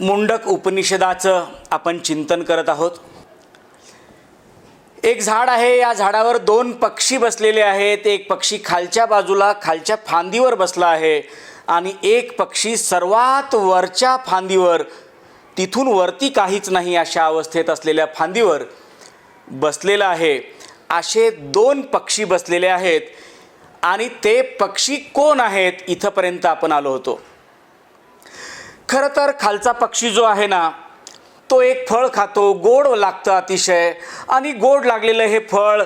मुंडक उपनिषदाचं आपण चिंतन करत आहोत. एक झाड आहे या झाडावर दोन पक्षी बसलेले आहेत. एक पक्षी खालच्या बाजूला खालच्या फांदीवर बसला आहे आणि एक पक्षी सर्वात वरच्या फांदीवर तिथून वरती काहीच नाही अशा अवस्थेत असलेल्या फांदीवर बसलेला आहे. असे दोन पक्षी बसलेले आहेत आणि ते पक्षी कोण आहेत? इथंपर्यंत आपण आलो होतो. खरं तर खालचा पक्षी जो आहे ना तो एक फळ खातो गोड लागतं अतिशय. आणि गोड लागलेलं हे फळ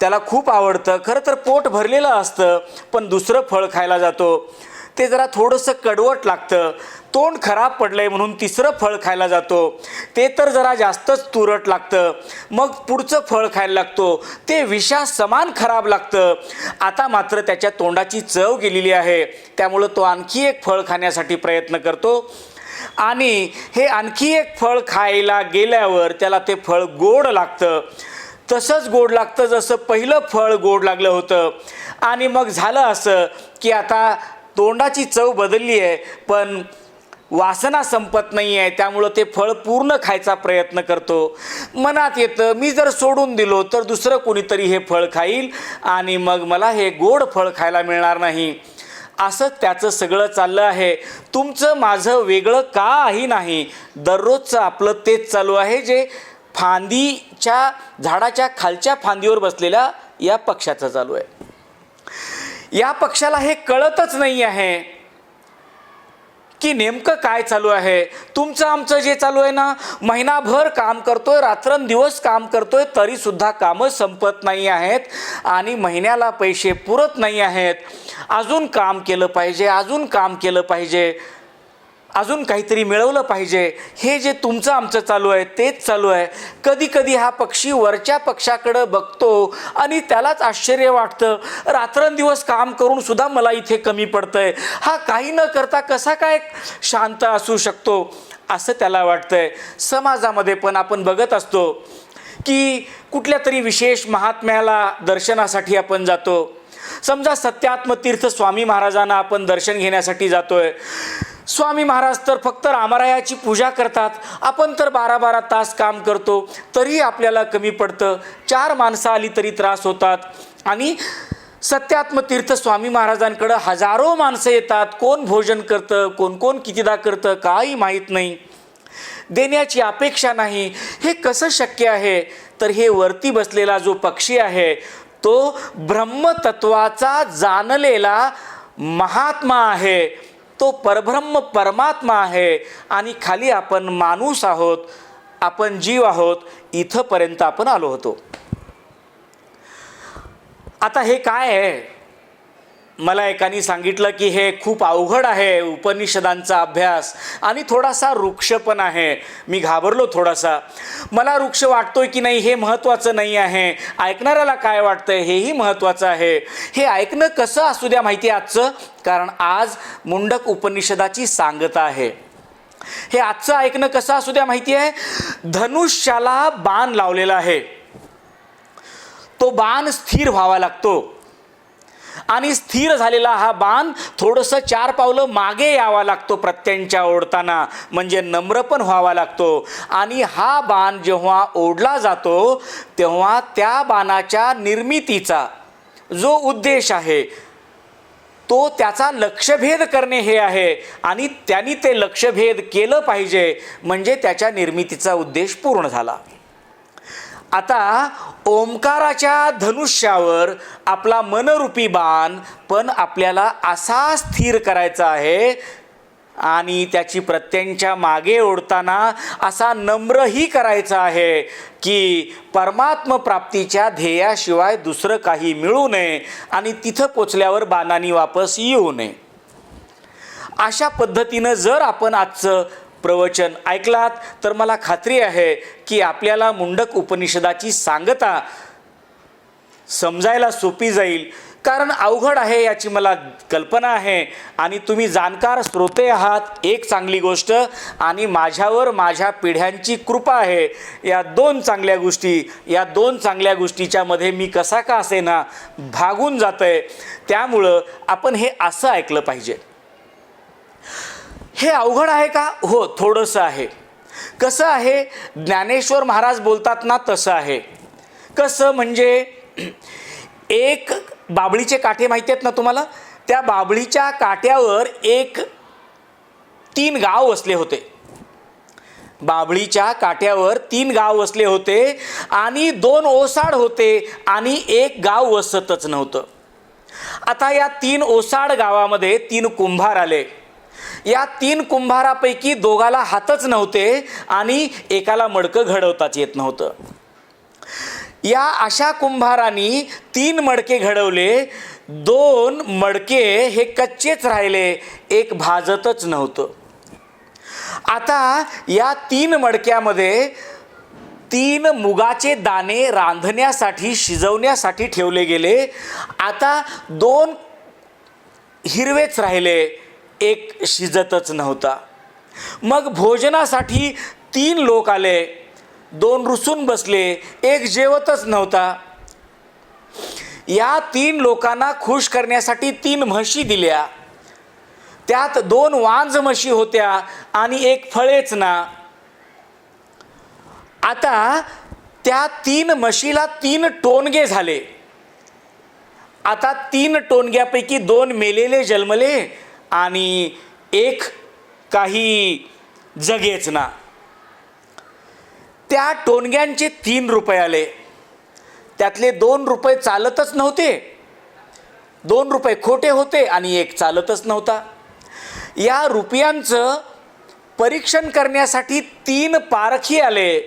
त्याला खूप आवडतं. खरं तर पोट भरलेलं असतं पण दुसरं फळ खायला जातो. ते जरा थोडंसं कडवट लागतं. तोंड खराब पडलं आहे म्हणून तिसरं फळ खायला जातो. ते तर जरा जास्तच तुरट लागतं. मग पुढचं फळ खायला लागतो. ते विषा समान खराब लागतं. आता मात्र त्याच्या तोंडाची चव गेलेली आहे. त्यामुळं तो आणखी एक फळ खाण्यासाठी प्रयत्न करतो. आणि हे आणखी एक फळ खायला गेल्यावर त्याला ते फळ गोड लागतं. तसंच गोड लागतं जसं पहिलं फळ गोड लागलं होतं. आणि मग झालं असं की आता तोंडाची चव बदलली आहे. पण वासना संपत नाही आहे त्यामुळं ते फळ पूर्ण खायचा प्रयत्न करतो. मनात येतं मी जर सोडून दिलो तर दुसरं कोणीतरी हे फळ खाईल आणि मग मला हे गोड फळ खायला मिळणार नाही. असं त्याचं सगळं चाललं आहे. तुमचं माझं वेगळं काही नाही. दररोजचं आपलं तेच चालू आहे जे फांदीच्या झाडाच्या खालच्या फांदीवर बसलेल्या या पक्षाचं चालू आहे. या पक्षाला हे कळतच नाही आहे. की नेमकं काय चालू आहे? तुमचं आमचं जे चालू आहे ना महिनाभर काम करतोय रात्रंदिवस काम करतोय तरी सुद्धा कामं संपत नाही आहेत आणि महिन्याला पैसे पुरत नाही आहेत. अजून काम केलं पाहिजे अजून काम केलं पाहिजे. अजून काहीतरी मिळवलं पाहिजे. हे जे तुमचं आमचं चालू आहे तेच चालू आहे. कधी कधी हा पक्षी वरच्या पक्षाकडं बघतो आणि त्यालाच आश्चर्य वाटतं. रात्रंदिवस काम करून सुद्धा मला इथे कमी पडतंय. हा काही न करता कसा काय शांत असू शकतो? असं त्याला वाटतंय. समाजामध्ये पण आपण बघत असतो की कुठल्या तरी विशेष महात्म्याला दर्शनासाठी आपण जातो. समजा सत्यात्मतीर्थ स्वामी महाराजांना आपण दर्शन घेण्यासाठी जातोय. स्वामी महाराज तर फक्त रामरायाची पूजा करतात. आपण तर बारा बारा तास काम करतो तरी आपल्याला कमी पडतं. चार माणसं आली तरी त्रास होतात. आणि सत्यात्मतीर्थ स्वामी महाराजांकडं हजारो माणसं येतात. कोण भोजन करतं कोण कोण कितीदा करतं काही माहीत नाही. देण्याची अपेक्षा नाही. हे कसं शक्य आहे? तर हे वरती बसलेला जो पक्षी आहे तो ब्रह्मतत्वाचा जाणलेला महात्मा आहे. तो परब्रह्म परमात्मा आहे आणि खाली आपण माणूस आहोत आपण जीव आहोत इथंपर्यंत आपण आलो होतो. आता हे काय आहे? मला एकाने सांगितलं की हे खूप अवघड आहे उपनिषदांचा अभ्यास आणि थोडासा वृक्ष पण आहे. मी घाबरलो थोडासा. मला वृक्ष वाटतोय की नाही हे महत्त्वाचं नाही आहे. ऐकणाऱ्याला काय वाटतंय हेही महत्त्वाचं आहे. हे ऐकणं कसं असू द्या माहिती आहे आजचं? कारण आज मुंडक उपनिषदाची सांगता आहे. हे आजचं ऐकणं कसं असू द्या माहिती आहे? धनुष्याला बाण लावलेला आहे. तो बाण स्थिर व्हावा लागतो. आणि स्थिर झालेला हा बाण थोडंसं चार पावलं मागे यावा लागतो प्रत्यांच्या ओढताना. म्हणजे नम्र पण व्हावा लागतो. आणि हा बाण जेव्हा ओढला जातो तेव्हा त्या बाणाच्या निर्मितीचा जो उद्देश आहे तो त्याचा लक्षभेद करणे हे आहे. आणि त्यांनी ते लक्षभेद केलं पाहिजे. म्हणजे त्याच्या निर्मितीचा उद्देश पूर्ण झाला. आता ओंकाराच्या धनुष्यावर आपला मनरूपी बाण पण आपल्याला असा स्थिर करायचा आहे आणि त्याची प्रत्यंच्या मागे ओढताना असा नम्रही करायचा आहे की परमात्म प्राप्तीच्या ध्येयाशिवाय दुसरं काही मिळू नये आणि तिथं पोचल्यावर बाणांनी वापस येऊ नये. अशा पद्धतीनं जर आपण आजचं प्रवचन ऐकलात तर मला खात्री आहे की आपल्याला मुंडक उपनिषदाची सांगता समजायला सोपी जाईल. कारण अवघड आहे याची मला कल्पना आहे आणि तुम्ही जाणकार श्रोते आहात एक चांगली गोष्ट. आणि माझ्यावर माझ्या पिढ्यांची कृपा आहे. या दोन चांगल्या गोष्टी या दोन चांगल्या गोष्टीच्यामध्ये मी कसा का असेना भागून जात आहे त्यामुळं आपण हे असं ऐकलं पाहिजे. हे अवघड आहे का? हो थोडंसं आहे. कसं आहे ज्ञानेश्वर महाराज बोलतात ना तसं आहे. कसं म्हणजे एक बाबळीचे काठे माहिती आहेत ना तुम्हाला? त्या बाबळीच्या काट्यावर एक तीन गाव वसले होते. बाबळीच्या काट्यावर तीन गाव वसले होते आणि दोन ओसाड होते आणि एक गाव वसतच नव्हतं. आता या तीन ओसाड गावामध्ये तीन कुंभार आले. या तीन कुंभारापैकी दोघाला हातच नव्हते आणि एकाला मडकं घडवताच येत नव्हतं. या अशा कुंभारांनी तीन मडके घडवले दोन मडके हे कच्चेच राहिले एक भाजतच नव्हतं. आता या तीन मडक्यामध्ये तीन मुगाचे दाणे रांधण्यासाठी शिजवण्यासाठी ठेवले गेले. आता दोन हिरवेच राहिले एक शिजतच नव्हता. मग भोजनासाठी तीन लोक आले. दोन रुसून बसले. एक जेवतच नव्हता. या तीन लोकांना खुश करण्यासाठी तीन म्हशी दिल्या. त्यात दोन वांज म्हशी होत्या आणि एक फळेच ना. आता त्या तीन म्हशीला तीन टोनगे झाले. आता तीन टोनग्यापैकी दोन मेलेले जन्मले. आणि एक काही जगेच ना. त्या टोनग्यांचे तीन रुपये आले. त्यातले दोन रुपये चालतच नव्हते. दोन रुपये खोटे होते आणि एक चालतच नव्हता. या रुपयांचं परीक्षण करण्यासाठी तीन पारखी आले.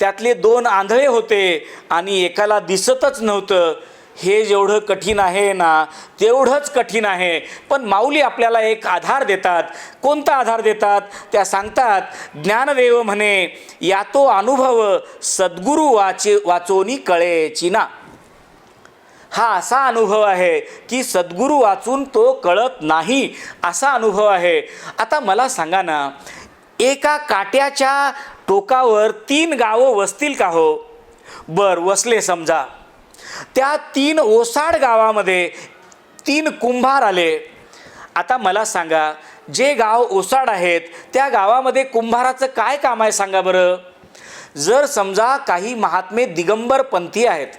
त्यातले दोन आंधळे होते आणि एकाला दिसतच नव्हतं. हे जेवढं कठीण आहे ना तेवढंच कठीण आहे. पण माऊली आपल्याला एक आधार देतात. कोणता आधार देतात? त्या सांगतात ज्ञानदेव म्हणे या तो अनुभव सद्गुरू वाचे वाचोनी कळेची ना. हा असा अनुभव आहे की सद्गुरू वाचून तो कळत नाही असा अनुभव आहे. आता मला सांगा ना एका काट्याच्या टोकावर तीन गावं वसतील का हो? बर वसले समजा. त्या तीन ओसाड गावामध्ये तीन कुंभार आले. आता मला सांगा जे गाव ओसाड आहेत त्या गावामध्ये कुंभाराचं काय काम आहे सांगा बरं. जर समजा काही महात्मे दिगंबरपंथी आहेत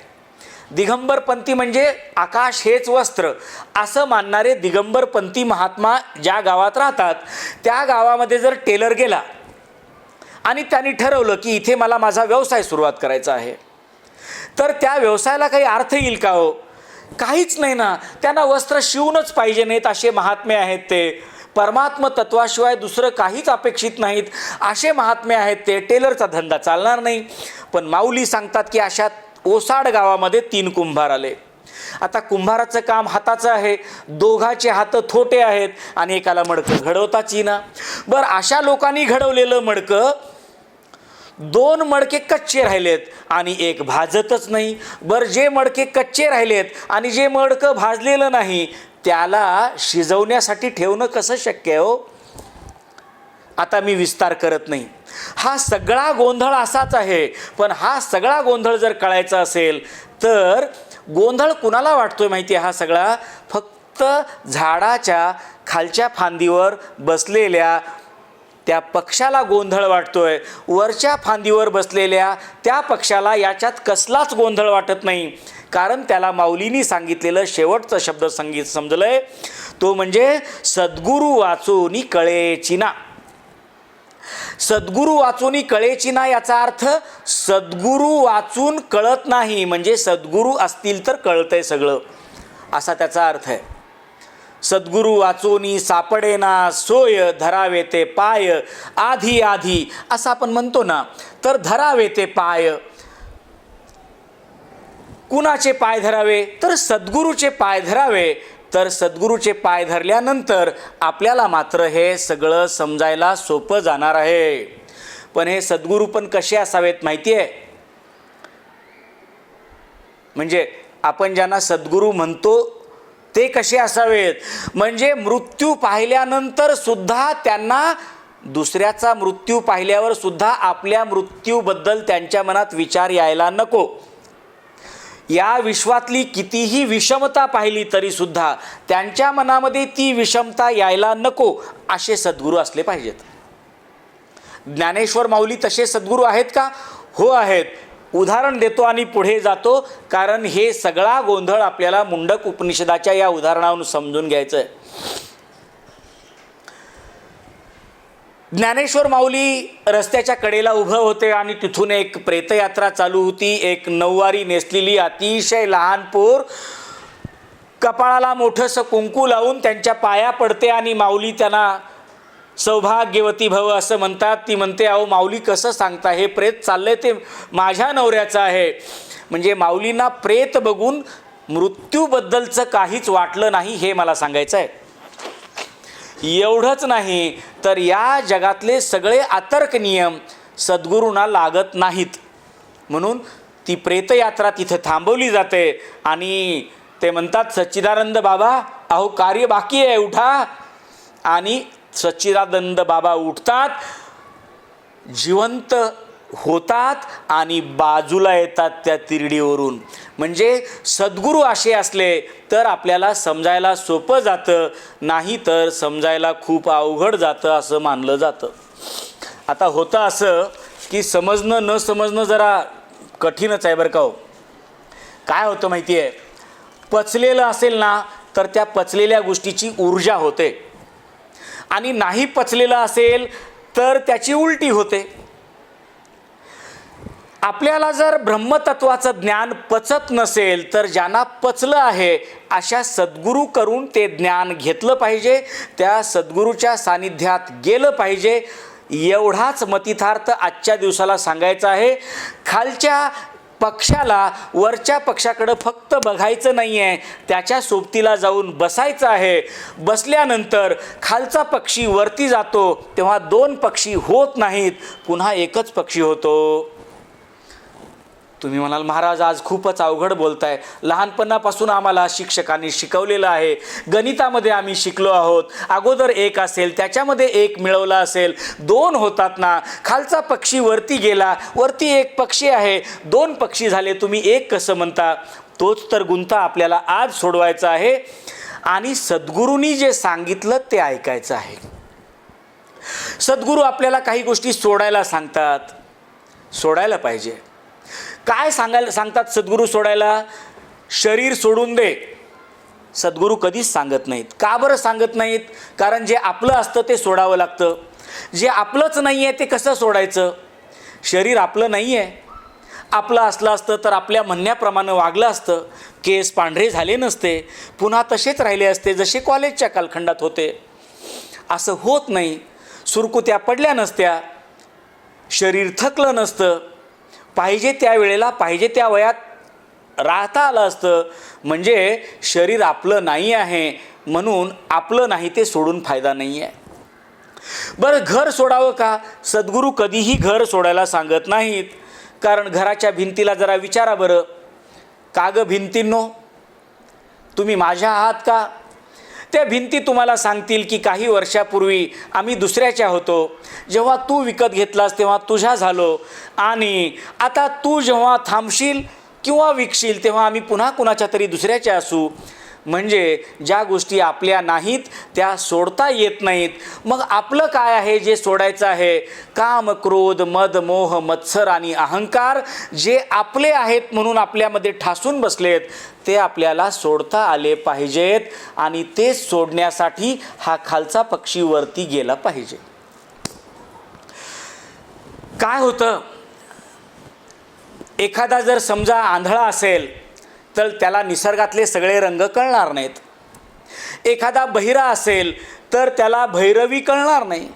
दिगंबरपंथी म्हणजे आकाश हेच वस्त्र असं मानणारे दिगंबरपंथी महात्मा ज्या गावात राहतात त्या गावामध्ये जर टेलर गेला आणि त्यांनी ठरवलं की इथे मला माझा व्यवसाय सुरुवात करायचा आहे तर त्या व्यवसायाला काही अर्थ येईल का हो? काहीच नाही ना. त्यांना वस्त्र शिवूनच पाहिजे नाहीत असे महात्मे आहेत ते. परमात्म तत्वाशिवाय दुसरं काहीच अपेक्षित नाहीत असे महात्मे आहेत ते. टेलरचा धंदा चालणार नाही. पण माऊली सांगतात की अशा ओसाड गावामध्ये तीन कुंभार आले. आता कुंभाराचं काम हाताचं आहे. दोघाचे हात थोटे आहेत आणि एकाला मडकं घडवताच येईना. बरं अशा लोकांनी घडवलेलं मडकं दोन मडके कच्चे राहिलेत आणि एक भाजतच नाही. बरं जे मडके कच्चे राहिलेत आणि जे मडकं भाजलेलं नाही त्याला शिजवण्यासाठी ठेवणं कसं शक्य आहे हो? आता मी विस्तार करत नाही. हा सगळा गोंधळ असाच आहे पण हा सगळा गोंधळ जर कळायचा असेल तर गोंधळ कुणाला वाटतोय माहिती आहे हा सगळा? फक्त झाडाच्या खालच्या फांदीवर बसलेल्या त्या पक्षाला गोंधळ वाटतोय. वरच्या फांदीवर बसलेल्या त्या पक्षाला याच्यात कसलाच गोंधळ वाटत नाही. कारण त्याला माऊलीनी सांगितलेलं शेवटचं शब्द संगीत समजलंय. तो म्हणजे सद्गुरू वाचूनी कळेचिना सद्गुरू वाचूनी कळेची ना याचा अर्थ सद्गुरू वाचून कळत नाही. म्हणजे सद्गुरू असतील तर कळतंय सगळं. असा त्याचा अर्थ आहे. सद्गुरू वाचोनी सापडेना सोय धरावे ते पाय आधी आधी असं आपण म्हणतो ना तर धरावे ते पाय. कुणाचे पाय धरावे? तर सद्गुरूचे पाय धरावे. तर सद्गुरूचे पाय धरल्यानंतर आपल्याला मात्र हे सगळं समजायला सोपं जाणार आहे. पण हे सद्गुरू पण कसे असावेत माहिती आहे म्हणजे आपण ज्यांना सद्गुरू म्हणतो ते कसे असावेत? म्हणजे मृत्यू पाहिल्यानंतर सुद्धा त्यांना दुसऱ्याचा मृत्यू पाहिल्यावर सुद्धा आपल्या मृत्यूबद्दल त्यांच्या मनात विचार यायला नको. या विश्वातली कितीही विषमता पाहिली तरी सुद्धा त्यांच्या मनामध्ये ती विषमता यायला नको असे सद्गुरू असले पाहिजेत. ज्ञानेश्वर माऊली तसे सद्गुरू आहेत का? हो आहेत. उदाहरण देतो आणि पुढे जातो. कारण हे सगळा गोंधळ आपल्याला मुंडक उपनिषदाच्या या उदाहरणावरून समजून घ्यायचं आहे ज्ञानेश्वर माऊली रस्त्याच्या कडेला उभं होते आणि तिथून एक प्रेतयात्रा चालू होती. एक नऊवारी नेसलेली अतिशय लहान पोर कपाळाला मोठंसं कुंकू लावून त्यांच्या पाया पडते आणि माऊली त्यांना सौभाग्यवती भव असं म्हणतात. ती म्हणते अहो माऊली कसं सांगता? हे प्रेत चाललंय ते माझ्या नवऱ्याचं आहे. म्हणजे माऊलींना प्रेत बघून मृत्यूबद्दलचं काहीच वाटलं नाही हे मला सांगायचं आहे. एवढंच नाही तर या जगातले सगळे आतर्क नियम सद्गुरूंना लागत नाहीत. म्हणून ती प्रेतयात्रा तिथं थांबवली जाते आणि ते म्हणतात सच्चिदानंद बाबा अहो कार्य बाकी आहे उठा. आणि सच्चिदानंद बाबा उठतात जिवंत होतात आणि बाजूला येतात त्या तिरडीवरून. म्हणजे सद्गुरू असे असले तर आपल्याला समजायला सोपं जातं नाही तर समजायला खूप अवघड जातं असं मानलं जातं. आता होतं असं की समजणं न समजणं जरा कठीणच आहे बरं का हो. काय होतं माहिती आहे पचलेलं असेल ना तर त्या पचलेल्या गोष्टीची ऊर्जा होते. आणि नाही पचलेलं असेल तर त्याची उलटी होते. आपल्याला जर ब्रह्मतत्वाचं ज्ञान पचत नसेल तर ज्यांना पचलं आहे अशा सद्गुरू करून ते ज्ञान घेतलं पाहिजे त्या सद्गुरूच्या सानिध्यात गेलं पाहिजे. एवढाच मतिथार्थ आजच्या दिवसाला सांगायचा आहे. खालच्या पक्षाला वरच्या पक्षाकडं फक्त बघायचं नाही आहे त्याच्या सोबतीला जाऊन बसायचं आहे. बसल्यानंतर खालचा पक्षी वरती जातो तेव्हा दोन पक्षी होत नाहीत पुन्हा एकच पक्षी होतो. तुम्ही म्हणाल महाराज आज खूपच अवघड बोलताय. लहानपणापासून आम्हाला शिक्षकांनी शिकवलेलं आहे. गणितामध्ये आम्ही शिकलो आहोत. अगोदर एक असेल त्याच्यामध्ये एक मिळवला असेल. दोन होतात ना. खालचा पक्षी वरती गेला. वरती एक पक्षी आहे. दोन पक्षी झाले. तुम्ही एक कसं म्हणता? तोच तर गुंता आपल्याला आज सोडवायचा आहे. आणि सद्गुरूंनी जे सांगितलं ते ऐकायचं आहे. सद्गुरू आपल्याला काही गोष्टी सोडायला सांगतात. सोडायला पाहिजे. काय सांगायला सांगतात सद्गुरू सोडायला? शरीर सोडून दे. सद्गुरू कधीच सांगत नाहीत. का बरं सांगत नाहीत? कारण जे आपलं असतं ते सोडावं लागतं. जे आपलंच नाही आहे ते कसं सोडायचं? शरीर आपलं नाही आहे आपलं असलं असतं तर आपल्या म्हणण्याप्रमाणे वागलं असतं. केस पांढरे झाले नसते. पुन्हा तसेच राहिले असते जसे कॉलेजच्या कालखंडात होते. असं होत नाही. सुरकुत्या पडल्या नसत्या. शरीर थकलं नसतं. पाहिजे त्या वेळेला पाहिजे त्या वयात राहता आलं असतं. म्हणजे शरीर आपलं नाही आहे म्हणून आपलं नाही ते सोडून फायदा नाही आहे. बरं घर सोडावं का? सद्गुरू कधीही घर सोडायला सांगत नाहीत. कारण घराच्या भिंतीला जरा विचारा बरं. का गं भिंतींनो तुम्ही माझ्या आहात का? त्या भिंती तुम्हाला सांगतील की काही वर्षापूर्वी आम्ही दुसऱ्याच्या होतो. जेव्हा तू विकत घेतलास तेव्हा तुझ्या झालो. आणि आता तू जेव्हा थांबशील किंवा विकशील तेव्हा आम्ही पुन्हा कुणाच्या तरी दुसऱ्याच्या असू. म्हणजे ज्या गोष्टी आपल्या नाहीत त्या सोडता येत नाहीत. मग आपलं काय आहे जे सोडायचं आहे? काम क्रोध मद मोह मत्सर आणि अहंकार जे आपले आहेत म्हणून आपल्यामध्ये ठासून बसलेत ते आपल्याला सोडता आले पाहिजेत आणि ते सोडण्यासाठी हा खालचा पक्षी वरती गेला पाहिजे. काय होतं? एखादा जर समजा आंधळा असेल तर त्याला निसर्गातले सगळे रंग कळणार नाहीत. एखादा बहिरा असेल तर त्याला भैरवी कळणार नाही.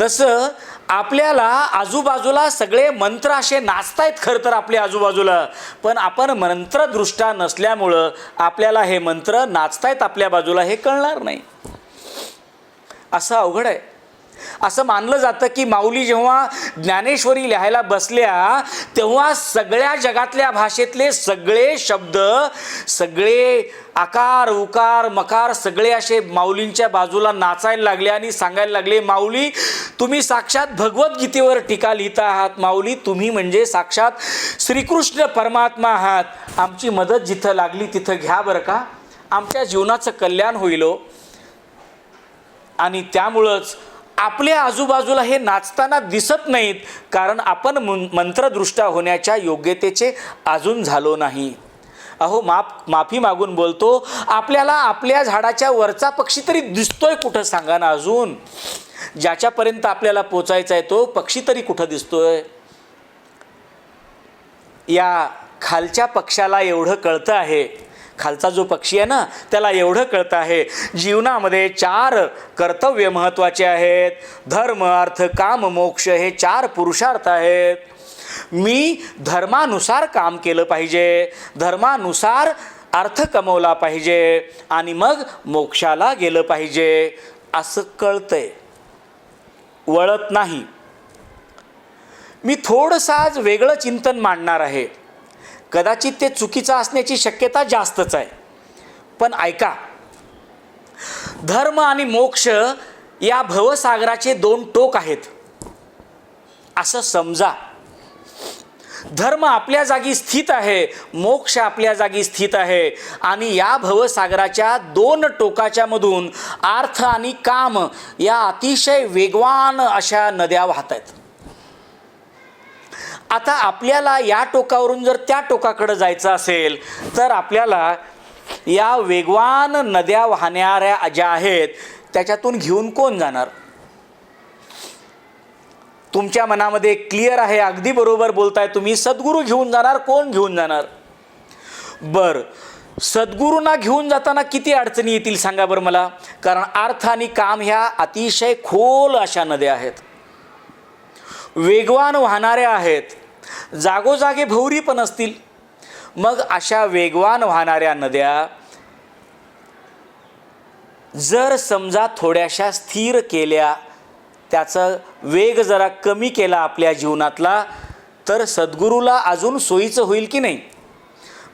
तसं आपल्याला आजूबाजूला सगळे मंत्र असे नाचतायत खरं तर आपल्या आजूबाजूला पण आपण मंत्रदृष्टा नसल्यामुळं आपल्याला हे मंत्र नाचतायत आपल्या बाजूला हे कळणार नाही. असं अवघड आहे. असं मानलं जातं की माऊली जेव्हा ज्ञानेश्वरी लिहायला बसल्या तेव्हा सगळ्या जगातल्या भाषेतले सगळे शब्द सगळे आकार उकार मकार सगळे असे माऊलींच्या बाजूला नाचायला लागले आणि सांगायला लागले माऊली तुम्ही साक्षात भगवद्गीतेवर टीका लिहिता आहात. माऊली तुम्ही म्हणजे साक्षात श्रीकृष्ण परमात्मा आहात. आमची मदत जिथं लागली तिथं घ्या बरं का. आमच्या जीवनाचं कल्याण होईल हो. आणि त्यामुळंच आपल्या आजूबाजूला हे नाचताना दिसत नाहीत कारण आपण मन- मंत्रदृष्टा होण्याच्या योग्यतेचे अजून झालो नाही. अहो माफ माफी मागून बोलतो आपल्याला आपल्या झाडाच्या वरचा पक्षी तरी दिसतोय कुठं सांगा ना अजून. ज्याच्यापर्यंत आपल्याला पोचायचा आहे तो पक्षी तरी कुठं दिसतोय? या खालच्या पक्षाला एवढं कळतं आहे. खालचा जो पक्षी आहे ना त्याला एवढं कळतं आहे. जीवनामध्ये चार कर्तव्य महत्त्वाचे आहेत. धर्म अर्थ काम मोक्ष हे चार पुरुषार्थ आहेत. मी धर्मानुसार काम केलं पाहिजे. धर्मानुसार अर्थ कमवला पाहिजे आणि मग मोक्षाला गेलं पाहिजे. असं कळतंय. वळत नाही. मी थोडंसं आज वेगळं चिंतन मांडणार आहे. कदाचित ते चुकीचं असण्याची शक्यता जास्तच आहे. पण ऐका. धर्म आणि मोक्ष या भवसागराचे दोन टोक आहेत. असं समजा. धर्म आपल्या जागी स्थित आहे मोक्ष आपल्या जागी स्थित आहे आणि या भवसागराच्या दोन टोकाच्या मधून अर्थ आणि काम या अतिशय वेगवान अशा नद्या वाहत आहेत आता आपल्याला या टोकावरून जर त्या टोकाकडे जायचं असेल तर आपल्याला या वेगवान नद्या वाहणाऱ्या ज्या आहेत त्याच्यातून घेऊन कोण जाणार? तुमच्या मनामध्ये क्लिअर आहे अगदी बरोबर बोलताय तुम्ही. सद्गुरू घेऊन जाणार कोण घेऊन जाणार? बर. सद्गुरूंना घेऊन जाताना किती अडचणी येतील सांगा बरं मला. कारण अर्थ आणि काम ह्या अतिशय खोल अशा नद्या आहेत. वेगवान वाहणाऱ्या आहेत. जागोजागे भौरी पण असतील. मग अशा वेगवान वाहणाऱ्या नद्या जर समजा थोड्याशा स्थिर केल्या त्याचा वेग जरा कमी केला आपल्या जीवनातला तर सद्गुरूला अजून सोयीचं होईल की नाही?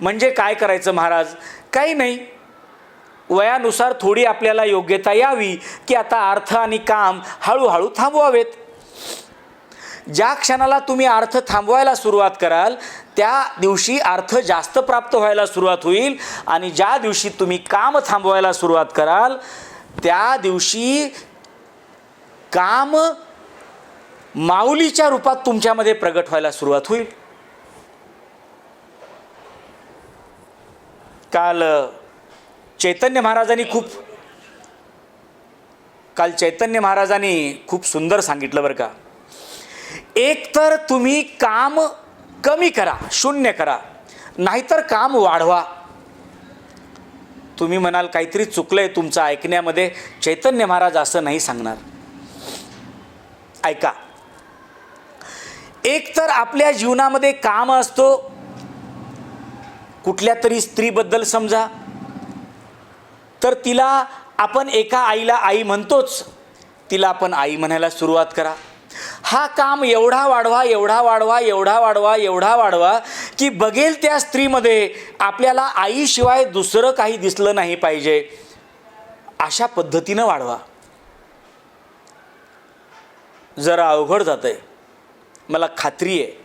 म्हणजे काय करायचं महाराज? काही नाही. वयानुसार थोडी आपल्याला योग्यता यावी की आता अर्थ आणि काम हळूहळू थांबवावेत. ज्या क्षणाला तुम्ही अर्थ थांबवायला सुरुवात कराल त्या दिवशी अर्थ जास्त प्राप्त व्हायला सुरुवात होईल आणि ज्या दिवशी तुम्ही काम थांबवायला सुरुवात कराल त्या दिवशी काम माऊलीच्या रूपात तुमच्यामध्ये प्रगट व्हायला सुरुवात होईल. काल चैतन्य महाराजांनी खूप काल चैतन्य महाराजांनी खूप सुंदर सांगितलं बरं का. एक तर तुम्ही काम कमी करा शून्य करा. नाहीतर काम वाढवा. तुम्ही म्हणाल काहीतरी चुकलं आहे तुमचं ऐकण्यामध्ये. चैतन्य महाराज असं नाही सांगणार. ऐका. एक तर आपल्या जीवनामध्ये काम असतो. कुठल्या तरी स्त्रीबद्दल समजा. तर तिला आपण एका आईला आई म्हणतोच. तिला आपण आई म्हणायला सुरुवात करा. हा काम एवढा वाढवा एवढा वाढवा एवढा वाढवा एवढा वाढवा की बघेल त्या स्त्रीमध्ये आपल्याला आईशिवाय दुसरं काही दिसलं नाही पाहिजे. अशा पद्धतीनं वाढवा. जरा अवघड जात आहे मला खात्री आहे.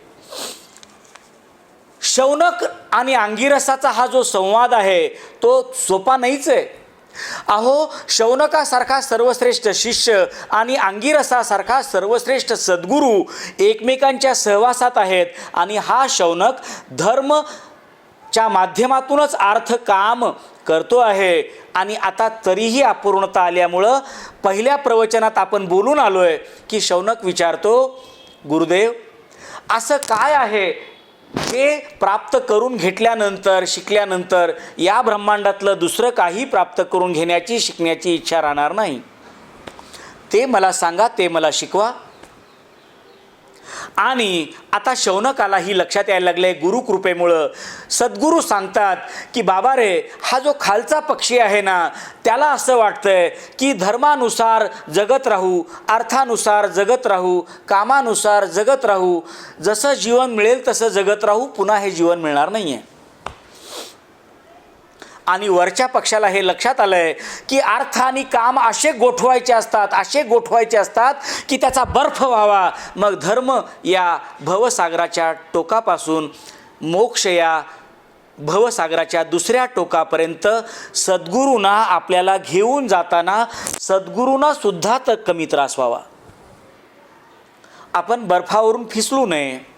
शौनक आणि अंगिरसाचा हा जो संवाद आहे तो सोपा नाहीच आहे. अहो शौनकासारखा सर्वश्रेष्ठ शिष्य आणि अंगिरसासारखा सर्वश्रेष्ठ सद्गुरू एकमेकांच्या सहवासात आहेत आणि हा शौनक धर्म च्या माध्यमातूनच अर्थ काम करतो आहे. आणि आता तरीही अपूर्णता आल्यामुळं पहिल्या प्रवचनात आपण बोलून आलो आहे की शौनक विचारतो गुरुदेव असं काय आहे जे प्राप्त करून घेतल्यानंतर शिकल्यानंतर या ब्रह्मांडातलं दुसरं काही प्राप्त करून घेण्याची शिकण्याची इच्छा राहणार नाही. ते मला सांगा ते मला शिकवा. आणि आता शौनकालाही लक्षात यायला लागले गुरुकृपेमुळं. सद्गुरू सांगतात की बाबा रे हा जो खालचा पक्षी आहे ना त्याला असं वाटतंय की धर्मानुसार जगत राहू अर्थानुसार जगत राहू कामानुसार जगत राहू. जसं जीवन मिळेल तसं जगत राहू पुन्हा हे जीवन मिळणार नाही आहे आणि वरच्या पक्षाला हे लक्षात आलं आहे की अर्थ आणि काम असे गोठवायचे असतात असे गोठवायचे असतात की त्याचा बर्फ व्हावा. मग धर्म या भवसागराच्या टोकापासून मोक्ष या भवसागराच्या दुसऱ्या टोकापर्यंत सद्गुरूंना आपल्याला घेऊन जाताना सद्गुरूंना सुद्धा तर कमी त्रास व्हावा. आपण बर्फावरून फिसलू नये.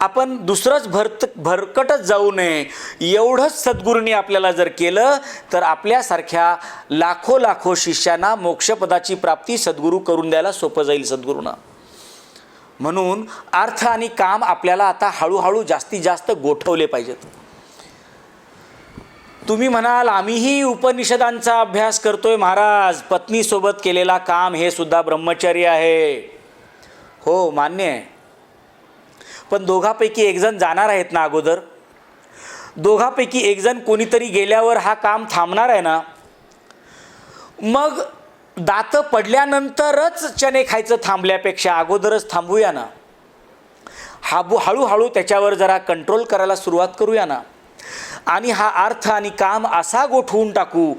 आपण दुसरंच भरत भरकटच जाऊ नये. एवढंच सद्गुरूंनी आपल्याला जर केलं तर आपल्यासारख्या लाखो लाखो शिष्यांना मोक्षपदाची प्राप्ती सद्गुरू करून द्यायला सोपं जाईल सद्गुरूंना. म्हणून अर्थ आणि काम आपल्याला आता हळूहळू जास्तीत जास्त गोठवले पाहिजेत. तुम्ही म्हणाल आम्हीही उपनिषदांचा अभ्यास करतोय महाराज. पत्नीसोबत केलेला काम हे सुद्धा ब्रह्मचर्य आहे. हो मान्य आहे. पण दोघापैकी एकजण जाणार आहेत ना अगोदर? दोघापैकी एकजण कोणीतरी गेल्यावर हा काम थांबणार आहे ना? मग दातं पडल्यानंतरच चणे खायचं थांबल्यापेक्षा अगोदरच थांबूया ना? हाबू हळूहळू त्याच्यावर जरा कंट्रोल करायला सुरुवात करूया ना? आणि हा अर्थ आणि काम असा गोठवून टाकू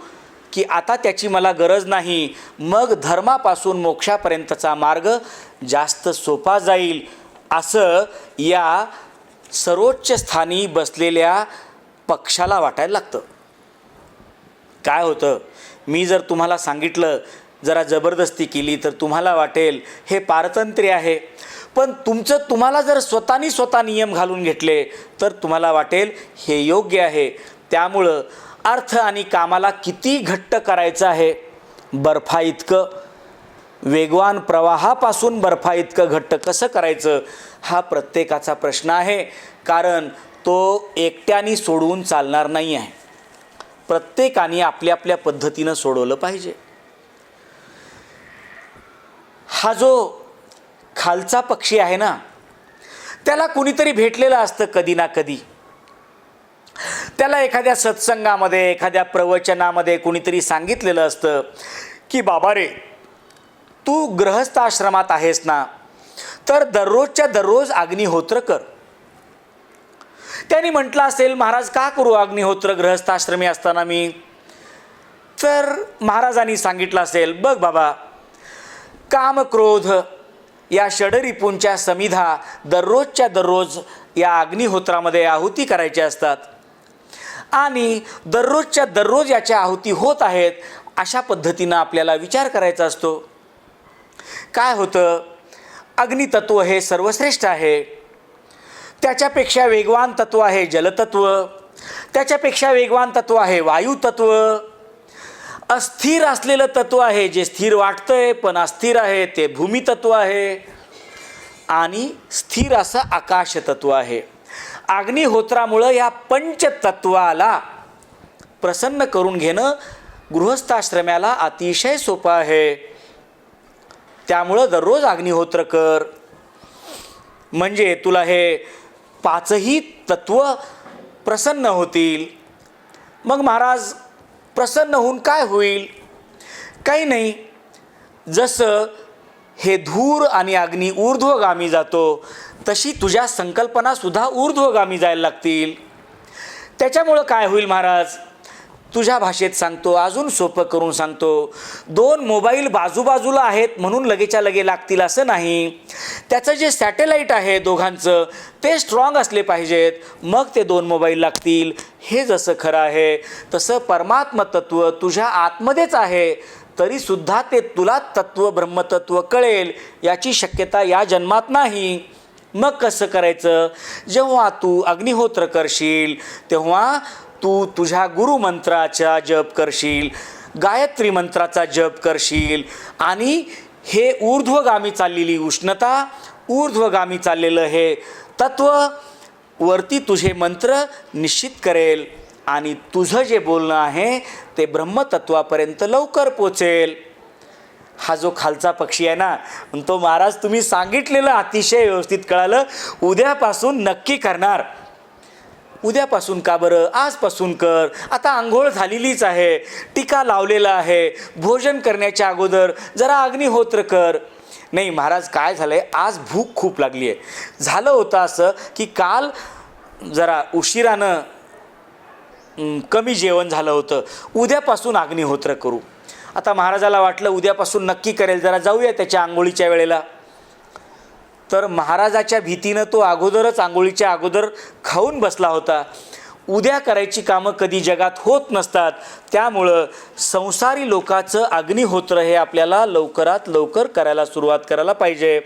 की आता त्याची मला गरज नाही. मग धर्मापासून मोक्षापर्यंतचा मार्ग जास्त सोपा जाईल. असं या सर्वोच्च स्थानी बसलेल्या पक्षाला वाटायला लागतं. काय होतं? मी जर तुम्हाला सांगितलं जरा जबरदस्ती केली तर तुम्हाला वाटेल हे पारतंत्र्य आहे. पण तुमचं तुम्हाला जर स्वतःनी स्वतः नियम घालून घेतले तर तुम्हाला वाटेल हे योग्य आहे. त्यामुळं अर्थ आणि कामाला किती घट्ट करायचं आहे? बर्फा इतकं वेगवान प्रवाहापासून बर्फा इतकं घट्ट कसं करायचं हा प्रत्येकाचा प्रश्न आहे. कारण तो एकट्याने सोडवून चालणार नाही आहे. प्रत्येकाने आपल्या आपल्या पद्धतीनं सोडवलं पाहिजे. हा जो खालचा पक्षी आहे ना त्याला कुणीतरी भेटलेलं असतं कधी ना कधी. त्याला एखाद्या सत्संगामध्ये एखाद्या प्रवचनामध्ये कुणीतरी सांगितलेलं असतं की बाबा रे तू गृहस्थाश्रमात आहेस ना तर दररोजच्या दररोज अग्निहोत्र कर. त्यांनी म्हटलं असेल महाराज का करू अग्निहोत्र ग्रहस्थाश्रमी असताना मी? तर महाराजांनी सांगितलं असेल बघ बाबा काम क्रोध या षडरिपूंच्या समिधा दररोजच्या दररोज या अग्निहोत्रामध्ये आहुती करायच्या असतात आणि दररोजच्या दररोज याच्या आहुती होत आहेत अशा पद्धतीनं आपल्याला विचार करायचा असतो. काय होतं? अग्नितत्व हे सर्वश्रेष्ठ आहे. त्याच्यापेक्षा वेगवान तत्व आहे जलतत्व. त्याच्यापेक्षा वेगवान तत्व आहे वायुतत्व. अस्थिर असलेलं तत्व आहे जे स्थिर वाटतंय पण अस्थिर आहे ते भूमितत्व आहे. आणि स्थिर असं आकाशतत्व आहे. अग्निहोत्रामुळं या पंचतत्वाला प्रसन्न करून घेणं गृहस्थाश्रम्याला अतिशय सोपं आहे. त्यामुळं दररोज अग्निहोत्र कर. म्हणजे तुला हे पाचही तत्व प्रसन्न होतील. मग महाराज प्रसन्न होऊन काय होईल? काही नाही. जसं हे धूर आणि अग्नी ऊर्ध्वगामी जातो तशी तुझ्या संकल्पनासुद्धा ऊर्ध्वगामी जायला लागतील. त्याच्यामुळं काय होईल महाराज? तुझ्या भाषेत सांगतो अजून सोपं करून सांगतो. दोन मोबाईल बाजूबाजूला आहेत म्हणून लगेच्या लगे लागतील असं नाही. त्याचं जे सॅटेलाईट आहे दोघांचं ते स्ट्रॉंग असले पाहिजेत. मग ते दोन मोबाईल लागतील. हे जसं खरं आहे तसं परमात्म तत्त्व तुझ्या आतमध्येच आहे. तरीसुद्धा ते तुला तत्व ब्रह्मतत्व कळेल याची शक्यता या जन्मात नाही. मग कसं करायचं? जेव्हा तू अग्निहोत्र करशील तेव्हा तू तुझ्या गुरुमंत्राचा जप करशील गायत्री मंत्राचा जप करशील आणि हे ऊर्ध्वगामी चाललेली उष्णता ऊर्ध्वगामी चाललेलं हे तत्व वरती तुझे मंत्र निश्चित करेल आणि तुझं जे बोलणं आहे ते ब्रह्मतत्वापर्यंत लवकर पोचेल. हा जो खालचा पक्षी आहे ना तो महाराज तुम्ही सांगितलेलं अतिशय व्यवस्थित कळालं. उद्यापासून नक्की करणार. उद्यापासून का बरं? आजपासून कर. आता आंघोळ झालेलीच आहे. टीका लावलेला आहे. भोजन करण्याच्या अगोदर जरा अग्निहोत्र कर. नाही महाराज काय झालंय? आज भूक खूप लागली आहे झालं होतं असं की काल जरा उशिरानं कमी जेवण झालं होतं. उद्यापासून अग्निहोत्र करू. आता महाराजाला वाटलं उद्यापासून नक्की करेल. जरा जाऊया त्याच्या आंघोळीच्या वेळेला. तर महाराजाच्या भीतीनं तो अगोदरच आंघोळीच्या अगोदर खाऊन बसला होता. उद्या करायची कामं कधी जगात होत नसतात. त्यामुळं संसारी लोकाचं अग्निहोत्र हे आपल्याला लवकरात लवकर करायला सुरुवात करायला पाहिजे.